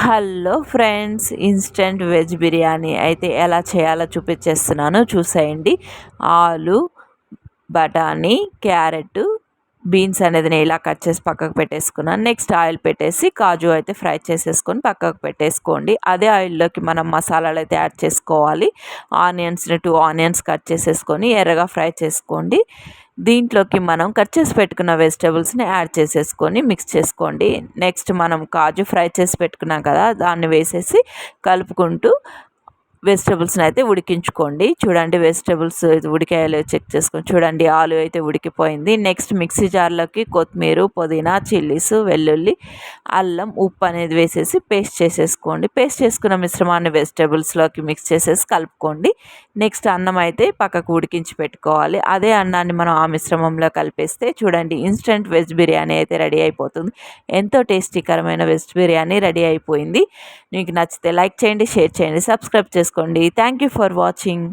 Hello friends instant veg biryani అయితే ఎలా చేయాలో చూపించేస్తున్నాను. చూసేయండి. ఆలు బఠానీ క్యారెట్ బీన్స్ అనేది నేను ఇలా కట్ చేసి పక్కకు పెట్టేసుకున్నాను. నెక్స్ట్ ఆయిల్ పెట్టేసి కాజు అయితే ఫ్రై చేసేసుకొని పక్కకు పెట్టేసుకోండి. అదే ఆయిల్లోకి మనం మసాలాలు అయితే యాడ్ చేసుకోవాలి. ఆనియన్స్ని టూ ఆనియన్స్ కట్ చేసేసుకొని ఎర్రగా ఫ్రై చేసుకోండి. దీంట్లోకి మనం కట్ చేసి పెట్టుకున్న వెజిటేబుల్స్ని యాడ్ చేసేసుకొని మిక్స్ చేసుకోండి. నెక్స్ట్ మనం కాజు ఫ్రై చేసి పెట్టుకున్నాం కదా దాన్ని వేసేసి కలుపుకుంటూ వెజిటబుల్స్ని అయితే ఉడికించుకోండి. చూడండి వెజిటబుల్స్ ఉడికాయలు చెక్ చేసుకొని చూడండి ఆలు అయితే ఉడికిపోయింది. నెక్స్ట్ మిక్సీ జార్లోకి కొత్తిమీర పుదీనా చిల్లీస్ వెల్లుల్లి అల్లం ఉప్పు అనేది వేసేసి పేస్ట్ చేసేసుకోండి. పేస్ట్ చేసుకున్న మిశ్రమాన్ని వెజిటబుల్స్లోకి మిక్స్ చేసేసి కలుపుకోండి. నెక్స్ట్ అన్నం అయితే పక్కకు ఉడికించి పెట్టుకోవాలి. అదే అన్నాన్ని మనం ఆ మిశ్రమంలో కలిపేస్తే చూడండి ఇన్స్టెంట్ వెజ్ బిర్యానీ అయితే రెడీ అయిపోతుంది. ఎంతో టేస్టీకరమైన వెజ్ బిర్యానీ రెడీ అయిపోయింది. మీకు నచ్చితే లైక్ చేయండి షేర్ చేయండి సబ్స్క్రైబ్ చేసుకోండి. Thank you for watching